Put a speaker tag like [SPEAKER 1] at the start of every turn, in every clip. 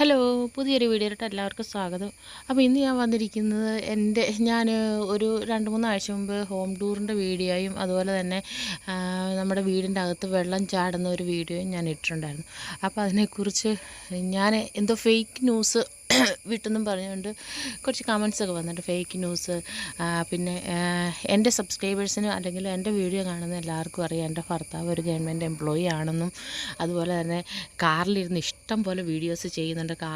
[SPEAKER 1] Hello പുതിയൊരു വീഡിയോയിലോട്ട് എല്ലാവർക്കും സ്വാഗതം. അപ്പോൾ ഇന്ന് ഞാൻ വന്നിരിക്കുന്നത് എന്റെ ഞാൻ ഒരു രണ്ട് മൂന്ന് ആഴ്ച മുമ്പ് ഹോം ടൂറിന്റെ വീഡിയോയും അതുപോലെ തന്നെ നമ്മുടെ വീടിന്റെ അകത്ത് വെള്ളം ചാടുന്ന ഒരു വീഡിയോയും ഞാൻ ഇട്ടിട്ടുണ്ടായിരുന്നു. അപ്പോൾ അതിനെക്കുറിച്ച് ഞാൻ എന്തോ ഫേക്ക് ന്യൂസ് വിട്ടെന്നും പറഞ്ഞുകൊണ്ട് കുറച്ച് കമൻസൊക്കെ വന്നിട്ട് ഫേക്ക് ന്യൂസ് പിന്നെ എന്റെ സബ്സ്ക്രൈബേഴ്സിനും അല്ലെങ്കിൽ എന്റെ വീഡിയോ കാണുന്ന എല്ലാവർക്കും അറിയാം. എന്റെ ഭർത്താവ് ഒരു ഗവൺമെന്റ് എംപ്ലോയി ആണെന്നും അതുപോലെ തന്നെ കാറിലിരുന്ന് ഇഷ്ടം പോലെ വീഡിയോസ് ചെയ്യുന്നുണ്ട്. കാ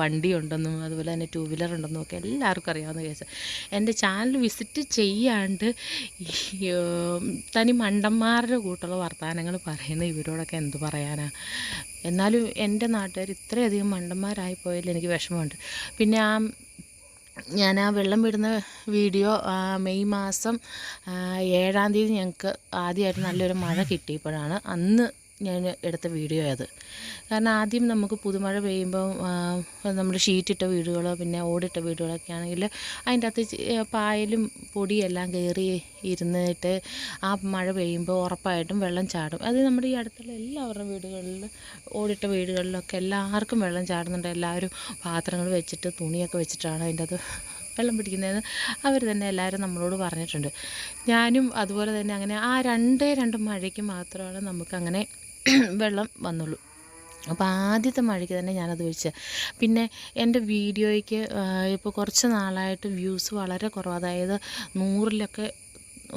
[SPEAKER 1] വണ്ടി ഉണ്ടെന്നും അതുപോലെ തന്നെ ടൂ വീലർ ഉണ്ടെന്നും ഒക്കെ എല്ലാവർക്കും അറിയാവുന്ന കേസ്. എന്റെ ചാനൽ വിസിറ്റ് ചെയ്യാണ്ട് തനി മണ്ടന്മാരുടെ കൂട്ടുള്ള വർത്തമാനങ്ങൾ പറയുന്ന ഇവരോടൊക്കെ എന്ത് പറയാനാ? എന്നാലും എന്റെ നാട്ടുകാർ ഇത്രയധികം മണ്ടന്മാരായി പോയതിൽ എനിക്ക് വിഷമമുണ്ട്. പിന്നെ ആ ഞാൻ ആ വെള്ളം വിടുന്ന വീഡിയോ മെയ് മാസം ഏഴാം തീയതി ഞങ്ങൾക്ക് ആദ്യമായിട്ട് നല്ലൊരു മഴ കിട്ടിയപ്പോഴാണ്. അന്ന് ഞാൻ എടുത്ത വീഡിയോ അത്. കാരണം ആദ്യം നമുക്ക് പുതുമഴ പെയ്യുമ്പോൾ നമ്മൾ ഷീറ്റിട്ട വീടുകളോ പിന്നെ ഓടിട്ട വീടുകളൊക്കെ ആണെങ്കിൽ അതിന്റെ അകത്ത് പായലും പൊടിയെല്ലാം കയറി ഇരുന്നിട്ട് ആ മഴ പെയ്യുമ്പോൾ ഉറപ്പായിട്ടും വെള്ളം ചാടും. അത് നമ്മുടെ ഈ അടുത്തുള്ള എല്ലാവരുടെ വീടുകളിൽ ഓടിട്ട വീടുകളിലൊക്കെ എല്ലാവർക്കും വെള്ളം ചാടുന്നുണ്ട്. എല്ലാവരും പാത്രങ്ങൾ വെച്ചിട്ട് തുണിയൊക്കെ വെച്ചിട്ടാണ് അതിന്റെ അത് വെള്ളം പിടിക്കുന്നതെന്ന് അവർ തന്നെ എല്ലാവരും നമ്മളോട് പറഞ്ഞിട്ടുണ്ട്. ഞാനും അതുപോലെ തന്നെ അങ്ങനെ ആ രണ്ടേ രണ്ട് മഴയ്ക്ക് മാത്രമാണ് നമുക്കങ്ങനെ വെള്ളം വന്നുള്ളൂ. അപ്പോൾ ആദ്യത്തെ മഴയ്ക്ക് തന്നെ ഞാനത് വെച്ച് പിന്നെ എന്റെ വീഡിയോയ്ക്ക് ഇപ്പോൾ കുറച്ച് നാളായിട്ട് വ്യൂസ് വളരെ കുറവ്. അതായത് നൂറിലൊക്കെ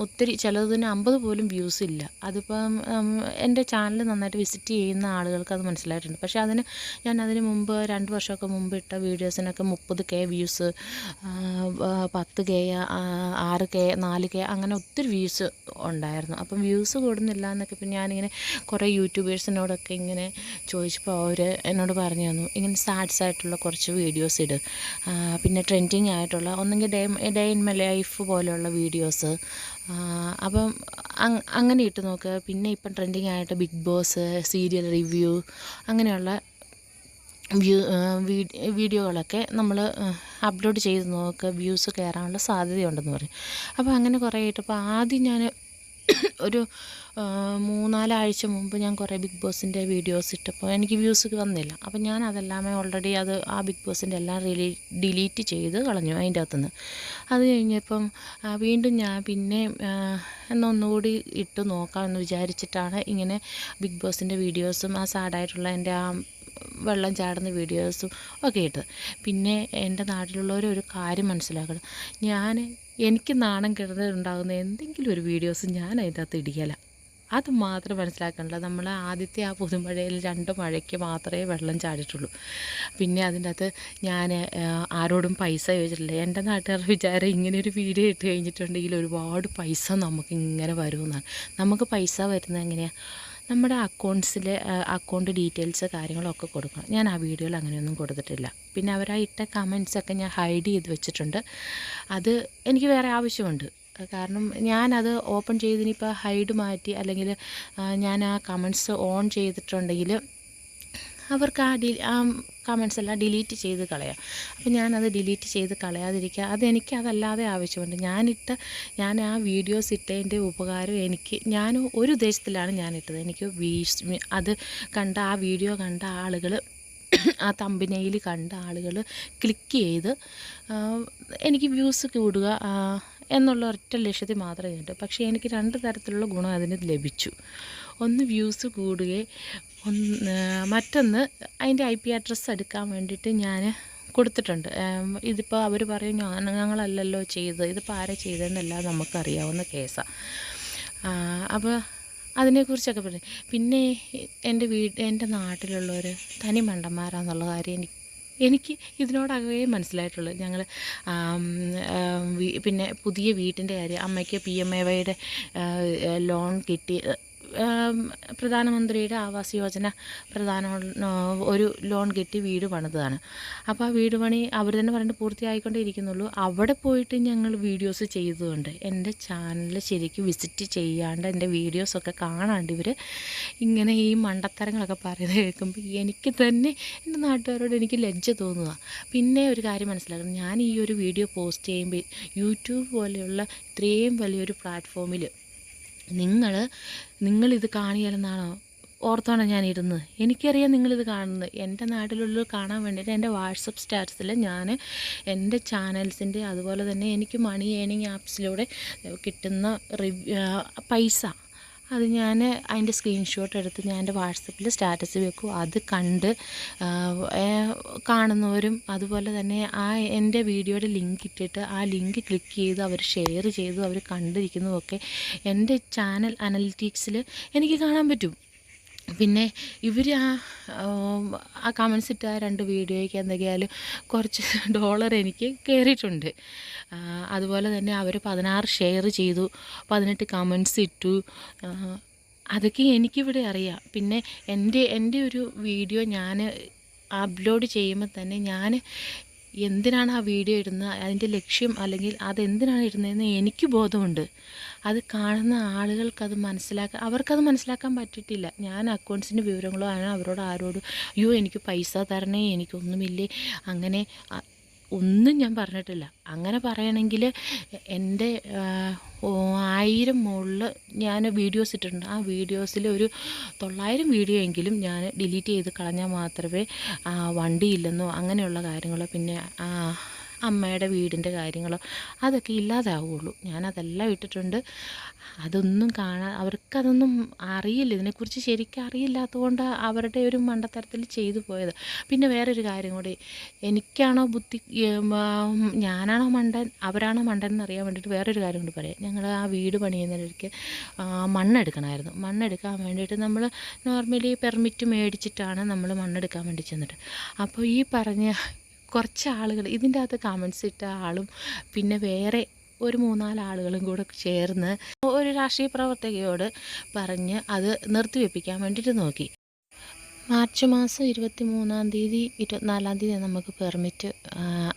[SPEAKER 1] ഒത്തിരി ചിലതിന് അമ്പത് പോലും വ്യൂസ് ഇല്ല. അതിപ്പം എന്റെ ചാനൽ നന്നായിട്ട് വിസിറ്റ് ചെയ്യുന്ന ആളുകൾക്ക് അത് മനസ്സിലായിട്ടുണ്ട്. പക്ഷേ അതിന് ഞാൻ അതിന് മുമ്പ് രണ്ട് വർഷമൊക്കെ മുമ്പ് ഇട്ട വീഡിയോസിനൊക്കെ മുപ്പത് കെ വ്യൂസ് പത്ത് കെ ആറ് കെ നാല് കെ അങ്ങനെ ഒത്തിരി വ്യൂസ് ഉണ്ടായിരുന്നു. അപ്പം വ്യൂസ് കൂടുന്നില്ല എന്നൊക്കെ ഇപ്പം ഞാനിങ്ങനെ കുറേ യൂട്യൂബേഴ്സിനോടൊക്കെ ഇങ്ങനെ ചോദിച്ചപ്പോൾ അവർ എന്നോട് പറഞ്ഞു തന്നു ഇങ്ങനെ സാഡ്സ് ആയിട്ടുള്ള കുറച്ച് വീഡിയോസ് ഇട്. പിന്നെ ട്രെൻഡിങ് ആയിട്ടുള്ള ഒന്നെങ്കിൽ day day in my life പോലെയുള്ള വീഡിയോസ് അപ്പം അങ്- അങ്ങനെ ഇട്ട് നോക്കുക പിന്നെ ഇപ്പം ട്രെൻഡിങ് ആയിട്ട് ബിഗ് ബോസ് സീരിയൽ റിവ്യൂ അങ്ങനെയുള്ള വ്യൂ വീഡിയോകളൊക്കെ നമ്മൾ അപ്ലോഡ് ചെയ്ത് നോക്കുക വ്യൂസ് കയറാനുള്ള സാധ്യതയുണ്ടെന്ന് പറയും. അപ്പോൾ അങ്ങനെ കുറേ ഇട്ടപ്പോൾ ആദ്യം ഞാൻ ഒരു മൂന്നാലാഴ്ച മുമ്പ് ഞാൻ കുറേ ബിഗ് ബോസിന്റെ വീഡിയോസ് ഇട്ടപ്പോൾ എനിക്ക് വ്യൂസ് വന്നില്ല. അപ്പോൾ ഞാൻ അതെല്ലാമേ ഓൾറെഡി അത് ആ ബിഗ് ബോസിന്റെ എല്ലാം റിലീ ഡിലീറ്റ് ചെയ്ത് കളഞ്ഞു അതിന്റെ അകത്തുനിന്ന്. അത് കഴിഞ്ഞപ്പം വീണ്ടും ഞാൻ പിന്നെ എന്നൊന്നുകൂടി എന്നാ ഇട്ട് നോക്കാമെന്ന് വിചാരിച്ചിട്ടാണ് ഇങ്ങനെ ബിഗ് ബോസിന്റെ വീഡിയോസും ആ സാഡായിട്ടുള്ള എന്റെ ആ വെള്ളം ചാടുന്ന വീഡിയോസും ഒക്കെ ഇട്ടത്. പിന്നെ എന്റെ നാട്ടിലുള്ളവർ ഒരു കാര്യം മനസ്സിലാക്കണം. ഞാൻ എനിക്ക് നാണം കിടന്നിട്ടുണ്ടാകുന്ന എന്തെങ്കിലും ഒരു വീഡിയോസ് ഞാൻ അതിന്റെ അകത്ത് ഇടിയല. അത് മാത്രം മനസ്സിലാക്കണ്ട നമ്മൾ ആദ്യത്തെ ആ പുതുമഴയിൽ രണ്ട് മഴയ്ക്ക് മാത്രമേ വെള്ളം ചാടിയിട്ടുള്ളൂ. പിന്നെ അതിന്റെ അകത്ത് ഞാൻ ആരോടും പൈസ ചോദിച്ചിട്ടില്ല. എന്റെ നാട്ടുകാർ വിചാരം ഇങ്ങനെ ഒരു വീഡിയോ ഇട്ട് കഴിഞ്ഞിട്ടുണ്ടെങ്കിൽ ഒരുപാട് പൈസ നമുക്ക് ഇങ്ങനെ വരുമെന്നാണ്. നമുക്ക് പൈസ വരുന്നത് എങ്ങനെയാണ് നമ്മുടെ അക്കൗണ്ട്സിൽ അക്കൗണ്ട് ഡീറ്റെയിൽസ് കാര്യങ്ങളൊക്കെ കൊടുക്കണം. ഞാൻ ആ വീഡിയോയിൽ അങ്ങനെയൊന്നും കൊടുത്തിട്ടില്ല. പിന്നെ അവരാ ഇട്ട കമൻസൊക്കെ ഞാൻ ഹൈഡ് ചെയ്ത് വെച്ചിട്ടുണ്ട്. അത് എനിക്ക് വേറെ ആവശ്യമുണ്ട്. കാരണം ഞാനത് ഓപ്പൺ ചെയ്തിനിപ്പോൾ ഹൈഡ് മാറ്റി അല്ലെങ്കിൽ ഞാൻ ആ കമൻസ് ഓൺ ചെയ്തിട്ടുണ്ടെങ്കിൽ അവർക്ക് ആ ഡി ആ കമൻസ് എല്ലാം ഡിലീറ്റ് ചെയ്ത് കളയാം. അപ്പോൾ ഞാനത് ഡിലീറ്റ് ചെയ്ത് കളയാതിരിക്കുക. അതെനിക്ക് അതല്ലാതെ ആവശ്യമുണ്ട്. ഞാനിട്ട ഞാൻ ആ വീഡിയോസ് ഇട്ടതിന്റെ ഉപകാരം എനിക്ക് ഞാൻ ഒരു ഉദ്ദേശത്തിലാണ് ഞാനിട്ടത് എനിക്ക് വീസ് അത് കണ്ട ആ വീഡിയോ കണ്ട ആളുകൾ ആ തമ്പിനയിൽ കണ്ട ആളുകൾ ക്ലിക്ക് ചെയ്ത് എനിക്ക് വ്യൂസ് കൂടുക എന്നുള്ള ഒറ്റ ലക്ഷ്യത്തിൽ മാത്രമേ ഉണ്ട്. പക്ഷേ എനിക്ക് രണ്ട് തരത്തിലുള്ള ഗുണം അതിന് ലഭിച്ചു. ഒന്ന് വ്യൂസ് കൂടുകയും ഒന്ന് മറ്റൊന്ന് അതിന്റെ ഐ പി അഡ്രസ്സ് എടുക്കാൻ വേണ്ടിയിട്ട് ഞാൻ കൊടുത്തിട്ടുണ്ട്. ഇതിപ്പോൾ അവർ പറയും ഞാൻ ഞങ്ങളല്ലല്ലോ ചെയ്തത്. ഇതിപ്പോൾ ആരാ ചെയ്തതെന്നെല്ലാം നമുക്കറിയാവുന്ന കേസാണ് അപ്പോൾ അതിനെക്കുറിച്ചൊക്കെ പറഞ്ഞു. പിന്നെ എന്റെ വീട് എന്റെ നാട്ടിലുള്ളവർ തനി മണ്ടന്മാരാന്നുള്ള കാര്യം എനിക്ക് എനിക്ക് ഇതിനോടകവേ മനസ്സിലായിട്ടുള്ളൂ. ഞങ്ങൾ പിന്നെ പുതിയ വീട്ടിന്റെ കാര്യം അമ്മയ്ക്ക് പി എം എ വൈയുടെ ലോൺ കിട്ടി പ്രധാനമന്ത്രിയുടെ ആവാസ് യോജന പ്രധാന ഒരു ലോൺ കിട്ടി വീട് പണിതാണ് അപ്പോൾ ആ വീട് പണി അവർ തന്നെ പറഞ്ഞിട്ട് പൂർത്തിയായിക്കൊണ്ടേ ഇരിക്കുന്നുള്ളൂ അവിടെ പോയിട്ട് ഞങ്ങൾ വീഡിയോസ് ചെയ്തതുകൊണ്ട് എന്റെ ചാനൽ ശരിക്കും വിസിറ്റ് ചെയ്യാണ്ട് എന്റെ വീഡിയോസൊക്കെ കാണാണ്ട് ഇവർ ഇങ്ങനെ ഈ മണ്ടത്തരങ്ങളൊക്കെ പറയുന്നത് കേൾക്കുമ്പോൾ എനിക്ക് തന്നെ എന്റെ നാട്ടുകാരോട് എനിക്ക് ലജ്ജ തോന്നുക പിന്നെ ഒരു കാര്യം മനസ്സിലാക്കണം. ഞാൻ ഈ ഒരു വീഡിയോ പോസ്റ്റ് ചെയ്യുമ്പോൾ യൂട്യൂബ് പോലെയുള്ള ഇത്രയും വലിയൊരു പ്ലാറ്റ്ഫോമിൽ നിങ്ങൾ നിങ്ങളിത് കാണിയാലെന്നാണോ? ഓർത്താണ് ഞാൻ ഇരുന്നത് എനിക്കറിയാം നിങ്ങളിത് കാണുന്നത്. എന്റെ നാട്ടിലുള്ള കാണാൻ വേണ്ടിയിട്ട് എന്റെ വാട്സപ്പ് സ്റ്റാറ്റസിൽ ഞാൻ എന്റെ ചാനൽസിന്റെ അതുപോലെ തന്നെ എനിക്ക് മണി ഏണിങ് ആപ്സിലൂടെ കിട്ടുന്ന പൈസ അത് ഞാൻ അതിന്റെ സ്ക്രീൻഷോട്ട് എടുത്ത് ഞാൻ എന്റെ വാട്സപ്പിൽ സ്റ്റാറ്റസ് വെക്കും. അത് കണ്ട് കാണുന്നവരും അതുപോലെ തന്നെ ആ എന്റെ വീഡിയോയുടെ ലിങ്ക് ഇട്ടിട്ട് ആ ലിങ്ക് ക്ലിക്ക് ചെയ്ത് അവർ ഷെയർ ചെയ്തു അവർ കണ്ടിരിക്കുന്നതൊക്കെ എന്റെ ചാനൽ അനലിറ്റിക്സിൽ എനിക്ക് കാണാൻ പറ്റും. പിന്നെ ഇവർ ആ ആ കമൻസ് ഇട്ട ആ രണ്ട് വീഡിയോയ്ക്ക് എന്തൊക്കെയായാലും കുറച്ച് ഡോളർ എനിക്ക് കയറിയിട്ടുണ്ട് അതുപോലെ തന്നെ അവർ പതിനാറ് ഷെയർ ചെയ്തു പതിനെട്ട് കമൻസ് ഇട്ടു. അതൊക്കെ എനിക്കിവിടെ അറിയാം. പിന്നെ എന്റെ എന്റെ ഒരു വീഡിയോ ഞാൻ അപ്ലോഡ് ചെയ്യുമ്പോൾ തന്നെ ഞാൻ എന്തിനാണ് ആ വീഡിയോ ഇടുന്നത്? അതിന്റെ ലക്ഷ്യം അല്ലെങ്കിൽ അതെന്തിനാണ് ഇടുന്നതെന്ന് എനിക്ക് ബോധമുണ്ട്. അത് കാണുന്ന ആളുകൾക്കത് മനസ്സിലാക്കാൻ അവർക്കത് മനസ്സിലാക്കാൻ പറ്റിയിട്ടില്ല. ഞാൻ അക്കൗണ്ട്സിന്റെ വിവരങ്ങളോ ആണ് അവരോട് ആരോടും അയ്യോ എനിക്ക് പൈസ തരണേ എനിക്കൊന്നുമില്ലേ? അങ്ങനെ ഒന്നും ഞാൻ പറഞ്ഞിട്ടില്ല. അങ്ങനെ പറയണമെങ്കിൽ എന്റെ ആയിരം മുകളിൽ ഞാൻ വീഡിയോസ് ഇട്ടിട്ടുണ്ട്. ആ വീഡിയോസിൽ ഒരു തൊള്ളായിരം വീഡിയോ എങ്കിലും ഞാൻ ഡിലീറ്റ് ചെയ്ത് കളഞ്ഞാൽ മാത്രമേ വണ്ടിയില്ലെന്നോ അങ്ങനെയുള്ള കാര്യങ്ങളോ പിന്നെ അമ്മയുടെ വീടിന്റെ കാര്യങ്ങളോ അതൊക്കെ ഇല്ലാതാവുള്ളൂ. ഞാനതെല്ലാം ഇട്ടിട്ടുണ്ട്. അതൊന്നും കാണാൻ അവർക്കതൊന്നും അറിയില്ല. ഇതിനെക്കുറിച്ച് ശരിക്കും അറിയില്ലാത്തതുകൊണ്ട് അവരുടെ ഒരു മണ്ടത്തരത്തിൽ ചെയ്തു പോയത്. പിന്നെ വേറൊരു കാര്യം കൂടി. എനിക്കാണോ ബുദ്ധി ഞാനാണോ മണ്ടൻ അവരാണോ മണ്ടൻ എന്ന് അറിയാൻ വേണ്ടിയിട്ട് വേറൊരു കാര്യം കൂടി പറയാം. ഞങ്ങൾ ആ വീട് പണിയുന്നതിലേക്ക് മണ്ണെടുക്കണമായിരുന്നു. മണ്ണെടുക്കാൻ വേണ്ടിയിട്ട് നമ്മൾ നോർമലി പെർമിറ്റ് മേടിച്ചിട്ടാണ് നമ്മൾ മണ്ണെടുക്കാൻ വേണ്ടി ചെന്നിട്ട്. അപ്പോൾ ഈ പറഞ്ഞ കുറച്ച് ആളുകൾ ഇതിന്റെ അകത്ത് കമൻസ് ഇട്ട ആളും പിന്നെ വേറെ ഒരു മൂന്നാൽ ആളുകളും കൂടെ ചേർന്ന് ഒരു രാഷ്ട്രീയ പ്രവർത്തകയോട് പറഞ്ഞ് അത് നിർത്തിവെപ്പിക്കാൻ വേണ്ടിയിട്ട് നോക്കി. മാർച്ച് മാസം ഇരുപത്തി മൂന്നാം തീയതി ഇരുപത്തിനാലാം തീയതി നമുക്ക് പെർമിറ്റ്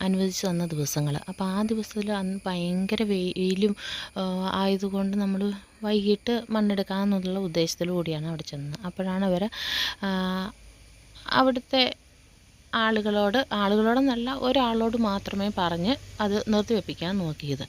[SPEAKER 1] അനുവദിച്ച് തന്ന ദിവസങ്ങൾ അപ്പോൾ ആ ദിവസത്തിൽ അന്ന് ഭയങ്കര വെയിലും ആയതുകൊണ്ട് നമ്മൾ വൈകിട്ട് മണ്ണെടുക്കാമെന്നുള്ള ഉദ്ദേശത്തോടു അവിടെ ചെന്നത്. അപ്പോഴാണ് അവർ അവിടുത്തെ ആളുകളോട് ആളുകളോടെന്നല്ല ഒരാളോട് മാത്രമേ പറഞ്ഞ് അത് നിർത്തിവെപ്പിക്കാൻ നോക്കിയത്.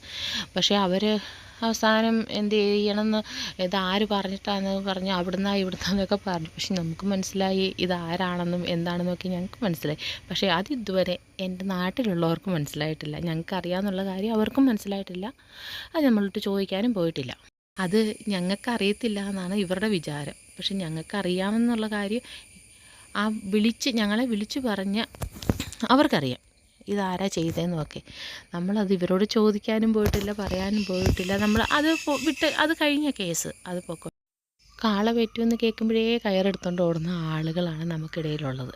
[SPEAKER 1] പക്ഷേ അവർ അവസാനം എന്ത് ചെയ്യണമെന്ന് ഇതാര് പറഞ്ഞിട്ടാന്ന് പറഞ്ഞ് അവിടുന്ന് ഇവിടുന്നൊക്കെ പറഞ്ഞു. പക്ഷെ നമുക്ക് മനസ്സിലായി ഇതാരാണെന്നും എന്താണെന്നൊക്കെ ഞങ്ങൾക്ക് മനസ്സിലായി. പക്ഷേ അത് ഇതുവരെ എന്റെ നാട്ടിലുള്ളവർക്ക് മനസ്സിലായിട്ടില്ല. ഞങ്ങൾക്ക് അറിയാമെന്നുള്ള കാര്യം അവർക്കും മനസ്സിലായിട്ടില്ല. അത് നമ്മളോട്ട് ചോദിക്കാനും പോയിട്ടില്ല. അത് ഞങ്ങൾക്ക് അറിയത്തില്ല എന്നാണ് ഇവരുടെ വിചാരം. പക്ഷെ ഞങ്ങൾക്ക് അറിയാമെന്നുള്ള കാര്യം ആ വിളിച്ച് ഞങ്ങളെ വിളിച്ചു പറഞ്ഞ അവർക്കറിയാം ഇതാരാ ചെയ്തതെന്നൊക്കെ നമ്മളത് ഇവരോട് ചോദിക്കാനും പോയിട്ടില്ല പറയാനും പോയിട്ടില്ല. നമ്മൾ അത് വിട്ട് അത് കഴിഞ്ഞ കേസ് അത് പൊക്കോ. കാള പറ്റുമെന്ന് കേൾക്കുമ്പോഴേ കയറെടുത്തോണ്ട് ഓടുന്ന ആളുകളാണ് നമുക്കിടയിലുള്ളത്.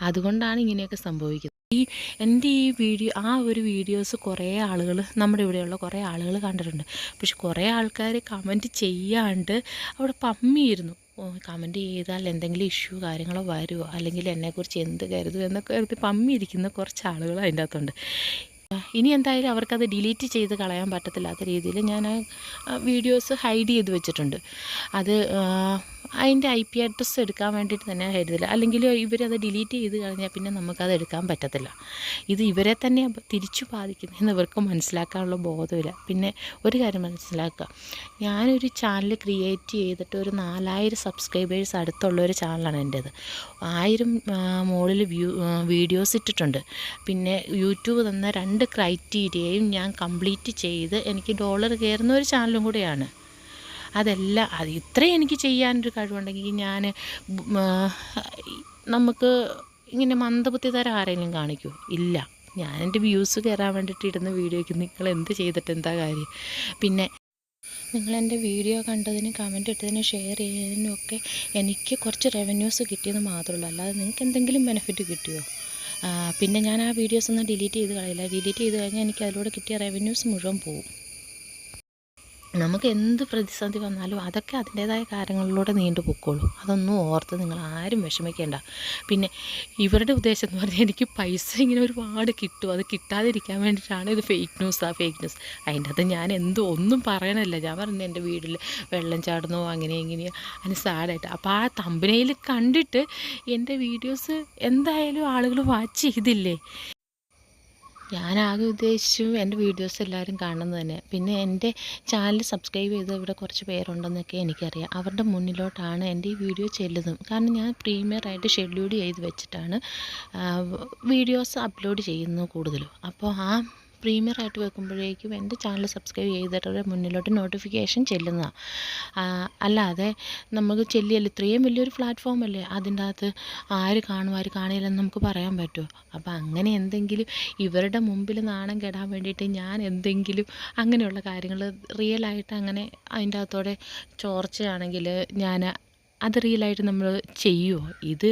[SPEAKER 1] അതുകൊണ്ടാണ് ഇങ്ങനെയൊക്കെ സംഭവിക്കുന്നത്. ഈ എന്റെ ഈ വീഡിയോ ആ ഒരു വീഡിയോസ് കുറേ ആളുകൾ നമ്മുടെ ഇവിടെയുള്ള കുറേ ആളുകൾ കണ്ടിട്ടുണ്ട്. പക്ഷെ കുറേ ആൾക്കാർ കമന്റ് ചെയ്യാണ്ട് അവിടെ പമ്മിയിരുന്നു. കമന്റ് ചെയ്താൽ എന്തെങ്കിലും ഇഷ്യൂ കാര്യങ്ങളോ വരുമോ അല്ലെങ്കിൽ എന്നെക്കുറിച്ച് എന്ത് കരുതും എന്നൊക്കെ കരുതി പമ്മിയിരിക്കുന്ന കുറച്ച് ആളുകൾ അതിന്റെ അകത്തുണ്ട്. ഇനി എന്തായാലും അവർക്കത് ഡിലീറ്റ് ചെയ്ത് കളയാൻ പറ്റത്തില്ലാത്ത രീതിയിൽ ഞാൻ വീഡിയോസ് ഹൈഡ് ചെയ്ത് വെച്ചിട്ടുണ്ട്. അത് അതിന്റെ ഐ പി അഡ്രസ്സ് എടുക്കാൻ വേണ്ടിയിട്ട് തന്നെ കരുതില്ല അല്ലെങ്കിൽ ഇവരത് ഡിലീറ്റ് ചെയ്ത് കഴിഞ്ഞാൽ പിന്നെ നമുക്കത് എടുക്കാൻ പറ്റത്തില്ല. ഇത് ഇവരെ തന്നെ തിരിച്ചു ബാധിക്കുന്നതെന്ന് ഇവർക്ക് മനസ്സിലാക്കാനുള്ള ബോധമില്ല. പിന്നെ ഒരു കാര്യം മനസ്സിലാക്കുക. ഞാനൊരു ചാനൽ ക്രിയേറ്റ് ചെയ്തിട്ട് ഒരു നാലായിരം സബ്സ്ക്രൈബേഴ്സ് അടുത്തുള്ള ഒരു ചാനലാണ് എന്റേത്. ആയിരം മുകളിൽ വ്യൂ വീഡിയോസ് ഇട്ടിട്ടുണ്ട്. പിന്നെ യൂട്യൂബ് തന്ന രണ്ട് ക്രൈറ്റീരിയയും ഞാൻ കംപ്ലീറ്റ് ചെയ്ത് എനിക്ക് ഡോളർ കയറുന്ന ഒരു ചാനലും കൂടെയാണ്. അതെല്ലാം അത് ഇത്രയും എനിക്ക് ചെയ്യാനൊരു കഴിവുണ്ടെങ്കിൽ ഞാൻ നമുക്ക് ഇങ്ങനെ മന്ദബുദ്ധി തരം ആരെങ്കിലും കാണിക്കുമോ ഇല്ല. ഞാൻ എന്റെ വ്യൂസ് കയറാൻ വേണ്ടിയിട്ട് ഇടുന്ന വീഡിയോയ്ക്ക് നിങ്ങൾ എന്ത് ചെയ്തിട്ട് എന്താ കാര്യം? പിന്നെ നിങ്ങൾ എന്റെ വീഡിയോ കണ്ടതിനും കമന്റ് ഇട്ടതിനും ഷെയർ ചെയ്തതിനും ഒക്കെ എനിക്ക് കുറച്ച് റവന്യൂസ് കിട്ടിയെന്ന് മാത്രമല്ല അല്ലാതെ നിങ്ങൾക്ക് എന്തെങ്കിലും ബെനിഫിറ്റ് കിട്ടിയോ? പിന്നെ ഞാൻ ആ വീഡിയോസ് ഒന്നും ഡിലീറ്റ് ചെയ്ത് കളയില്ല. ഡിലീറ്റ് ചെയ്ത് കഴിഞ്ഞാൽ എനിക്ക് അതിലൂടെ കിട്ടിയ റവന്യൂസ് മുഴുവൻ പോകും നമുക്ക് എന്ത് പ്രതിസന്ധി വന്നാലും അതൊക്കെ അതിന്റേതായ കാര്യങ്ങളിലൂടെ നീണ്ടു പൊക്കോളൂ. അതൊന്നും ഓർത്ത് നിങ്ങൾ ആരും വിഷമിക്കേണ്ട. പിന്നെ ഇവരുടെ ഉദ്ദേശം എന്ന് പറഞ്ഞാൽ എനിക്ക് പൈസ ഇങ്ങനെ ഒരുപാട് കിട്ടും. അത് കിട്ടാതിരിക്കാൻ വേണ്ടിയിട്ടാണ് ഇത് ഫേക്ക് ആ ഫേക്ക് ന്യൂസ് അതിന്റെ അത് ഞാൻ എന്തോ ഒന്നും പറയണമല്ല. ഞാൻ പറഞ്ഞു എന്റെ വീട്ടിൽ വെള്ളം ചാടുന്നു അങ്ങനെ ഇങ്ങനെയോ. അതിന് സാഡായിട്ട് അപ്പോൾ ആ തമ്പനയിൽ കണ്ടിട്ട് എന്റെ വീഡിയോസ് എന്തായാലും ആളുകൾ വാച്ച് ചെയ്തില്ലേ? ഞാൻ ആകെ ഉദ്ദേശിച്ചു എന്റെ വീഡിയോസ് എല്ലാവരും കാണുന്നത് തന്നെ. പിന്നെ എന്റെ ചാനൽ സബ്സ്ക്രൈബ് ചെയ്ത് ഇവിടെ കുറച്ച് പേരുണ്ടെന്നൊക്കെ എനിക്കറിയാം. അവരുടെ മുന്നിലോട്ടാണ് എന്റെ ഈ വീഡിയോ ചെല്ലുന്നത്. കാരണം ഞാൻ പ്രീമിയറായിട്ട് ഷെഡ്യൂൾ ചെയ്ത് വെച്ചിട്ടാണ് വീഡിയോസ് അപ്ലോഡ് ചെയ്യുന്നത് കൂടുതലും. അപ്പോൾ ആ പ്രീമിയറായിട്ട് വെക്കുമ്പോഴേക്കും എന്റെ ചാനൽ സബ്സ്ക്രൈബ് ചെയ്തിട്ട് മുന്നിലോട്ട് നോട്ടിഫിക്കേഷൻ ചെല്ലുന്നതാണ് അല്ലാതെ നമുക്ക് ചെല്ലിയല്ലേ ഇത്രയും വലിയൊരു പ്ലാറ്റ്ഫോം അല്ലേ? അതിന്റെ അകത്ത് ആര് കാണും ആര് കാണില്ലെന്ന് നമുക്ക് പറയാൻ പറ്റുമോ? അപ്പോൾ അങ്ങനെ എന്തെങ്കിലും ഇവരുടെ മുമ്പിൽ നാണം കെടാൻ വേണ്ടിയിട്ട് ഞാൻ എന്തെങ്കിലും അങ്ങനെയുള്ള കാര്യങ്ങൾ റിയലായിട്ട് അങ്ങനെ അതിന്റെ അകത്തോടെ ചോർച്ചയാണെങ്കിൽ ഞാൻ അത് റിയലായിട്ട് നമ്മൾ ചെയ്യുമോ ഇത്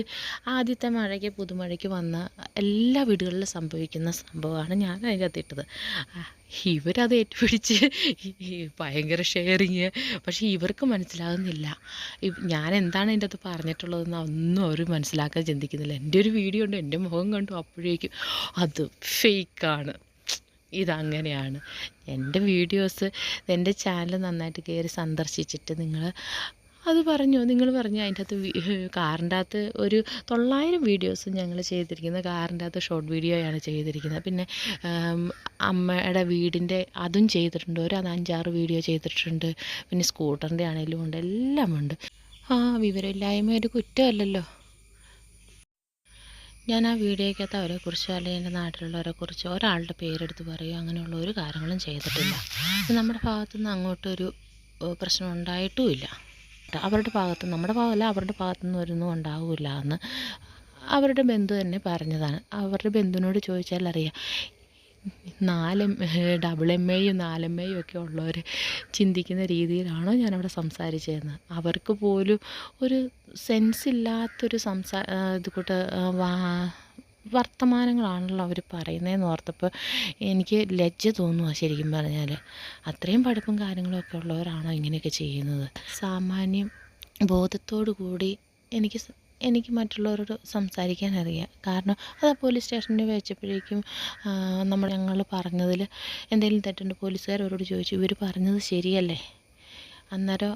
[SPEAKER 1] ആദ്യത്തെ മഴയ്ക്ക് പുതുമഴയ്ക്ക് വന്ന എല്ലാ വീടുകളിലും സംഭവിക്കുന്ന സംഭവമാണ് ഞാൻ അതിനകത്ത് ഇട്ടത്. ഇവരത് ഏറ്റുപിടിച്ച് ഭയങ്കര ഷെയറിങ് പക്ഷേ ഇവർക്ക് മനസ്സിലാകുന്നില്ല. ഞാൻ എന്താണ് എന്റെ അത് പറഞ്ഞിട്ടുള്ളതെന്ന് ഒന്നും അവർ മനസ്സിലാക്കാൻ ചിന്തിക്കുന്നില്ല. എന്റെ ഒരു വീഡിയോ ഉണ്ട് എന്റെ മുഖം കണ്ടു അപ്പോഴേക്കും അത് ഫേക്കാണ് ഇതങ്ങനെയാണ്. എന്റെ വീഡിയോസ് എന്റെ ചാനൽ നന്നായിട്ട് കയറി സന്ദർശിച്ചിട്ട് നിങ്ങൾ അത് പറഞ്ഞു. നിങ്ങൾ പറഞ്ഞു അതിന്റെ അകത്ത് കാറിന്റെ അകത്ത് ഒരു തൊള്ളായിരം വീഡിയോസ് ഞങ്ങൾ ചെയ്തിരിക്കുന്നത്. കാറിന്റെ അകത്ത് ഷോർട്ട് വീഡിയോയാണ് ചെയ്തിരിക്കുന്നത്. പിന്നെ അമ്മയുടെ വീടിന്റെ അതും ചെയ്തിട്ടുണ്ട്. ഒരു അത് അഞ്ചാറ് വീഡിയോ ചെയ്തിട്ടുണ്ട്. പിന്നെ സ്കൂട്ടറിന്റെ ആണെങ്കിലും ഉണ്ട്. എല്ലാം ഉണ്ട്. ആ വിവരമില്ലായ്മ ഒരു കുറ്റമല്ലല്ലോ. ഞാൻ ആ വീഡിയോയ്ക്കകത്ത് അവരെക്കുറിച്ചോ അല്ലെങ്കിൽ എന്റെ നാട്ടിലുള്ളവരെക്കുറിച്ചോ ഒരാളുടെ പേരെടുത്ത് പറയുക അങ്ങനെയുള്ള ഒരു കാര്യങ്ങളും ചെയ്തിട്ടില്ല. നമ്മുടെ ഭാഗത്തുനിന്ന് അങ്ങോട്ടൊരു പ്രശ്നം ഉണ്ടായിട്ടുമില്ല. അവരുടെ ഭാഗത്ത് നമ്മുടെ ഭാഗമല്ല അവരുടെ ഭാഗത്തുനിന്ന് ഒരൊന്നും ഉണ്ടാവില്ല എന്ന് അവരുടെ ബന്ധു തന്നെ പറഞ്ഞതാണ്. അവരുടെ ബന്ധുവിനോട് ചോദിച്ചാൽ അറിയാം നാല് ഡബിൾ എം എയും നാല് എയും ഒക്കെ ഉള്ളവർ ചിന്തിക്കുന്ന രീതിയിലാണോ ഞാനവിടെ സംസാരിച്ചതെന്ന് അവർക്ക് പോലും ഒരു സെൻസ് ഇല്ലാത്തൊരു സംസാ ഇത് കൂട്ട് വാ വർത്തമാനങ്ങളാണല്ലോ അവർ പറയുന്നതെന്ന് ഓർത്തപ്പോൾ എനിക്ക് ലജ്ജ തോന്നുക ശരിക്കും പറഞ്ഞാൽ അത്രയും പഠിപ്പും കാര്യങ്ങളൊക്കെ ഉള്ളവരാണോ ഇങ്ങനെയൊക്കെ ചെയ്യുന്നത്? സാമാന്യം ബോധത്തോടു കൂടി എനിക്ക് എനിക്ക് മറ്റുള്ളവരോട് സംസാരിക്കാൻ അറിയാം. കാരണം അത് പോലീസ് സ്റ്റേഷനിൽ വെച്ചപ്പോഴേക്കും നമ്മൾ ഞങ്ങൾ പറഞ്ഞതിൽ എന്തെങ്കിലും തെറ്റുണ്ട് പോലീസുകാരോട് ചോദിച്ചു ഇവർ പറഞ്ഞത് ശരിയല്ലേ? അന്നേരം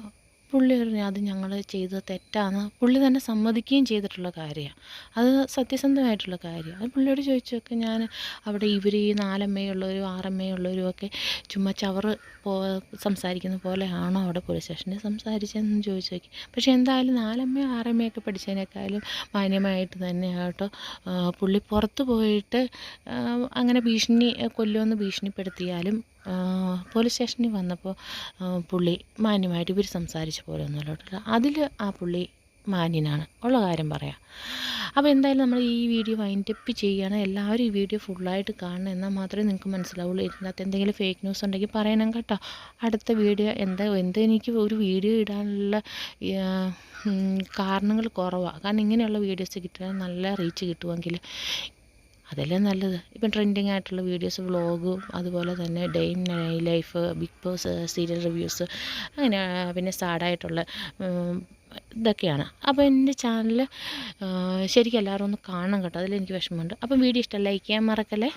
[SPEAKER 1] പുള്ളി പറഞ്ഞു അത് ഞങ്ങൾ ചെയ്തത് തെറ്റാന്ന് പുള്ളി തന്നെ സമ്മതിക്കുകയും ചെയ്തിട്ടുള്ള കാര്യമാണ്. അത് സത്യസന്ധമായിട്ടുള്ള കാര്യമാണ്. അത് പുള്ളിയോട് ചോദിച്ചൊക്കെ ഞാൻ അവിടെ ഇവർ ഈ നാലമ്മയുള്ളവരും ആറമ്മയുള്ളവരും ഒക്കെ ചുമ്മാ ചവറ് പോ സംസാരിക്കുന്ന പോലെയാണോ അവിടെ പോലീസ് സ്റ്റേഷനിൽ സംസാരിച്ചതെന്ന് ചോദിച്ചു നോക്കി. പക്ഷേ എന്തായാലും നാലമ്മയും ആറമ്മയൊക്കെ പഠിച്ചതിനേക്കാളും മാന്യമായിട്ട് തന്നെ ആട്ടോ പുള്ളി പുറത്ത് പോയിട്ട് അങ്ങനെ ഭീഷണി കൊല്ലുമെന്ന് ഭീഷണിപ്പെടുത്തിയാലും പോലീസ് സ്റ്റേഷനിൽ വന്നപ്പോൾ പുള്ളി മാന്യമായിട്ട് ഇവർ സംസാരിച്ച പോലെ ഒന്നുമല്ല അതിൽ ആ പുള്ളി മാന്യനാണ്. ഉള്ള കാര്യം പറയാം. അപ്പോൾ എന്തായാലും നമ്മൾ ഈ വീഡിയോ വൈൻഡപ്പ് ചെയ്യുകയാണ് എല്ലാവരും ഈ വീഡിയോ ഫുള്ളായിട്ട് കാണണം. എന്നാൽ മാത്രമേ നിങ്ങൾക്ക് മനസ്സിലാവുള്ളൂ. ഇതിനകത്ത് എന്തെങ്കിലും ഫേക്ക് ന്യൂസ് ഉണ്ടെങ്കിൽ പറയണം കേട്ടോ. അടുത്ത വീഡിയോ എന്താ എന്താ എനിക്ക് ഒരു വീഡിയോ ഇടാനുള്ള കാരണങ്ങൾ കുറവാണ് കാരണം ഇങ്ങനെയുള്ള വീഡിയോസ് കിട്ടാൻ നല്ല റീച്ച് കിട്ടുമെങ്കിൽ അതല്ലേ നല്ലത്. ഇപ്പം ട്രെൻഡിങ് ആയിട്ടുള്ള വീഡിയോസ് വ്ളോഗും അതുപോലെ തന്നെ day in life Bigg Boss serial reviews അങ്ങനെ പിന്നെ സാഡായിട്ടുള്ള ഇതൊക്കെയാണ്. അപ്പോൾ എന്റെ ചാനൽ ശരിക്കും എല്ലാവരും ഒന്ന് കാണണം കേട്ടോ. അതിലെനിക്ക് വിഷമമുണ്ട്. അപ്പം വീഡിയോ ഇഷ്ടം ലൈക്ക് ചെയ്യാൻ മറക്കല്ലേ?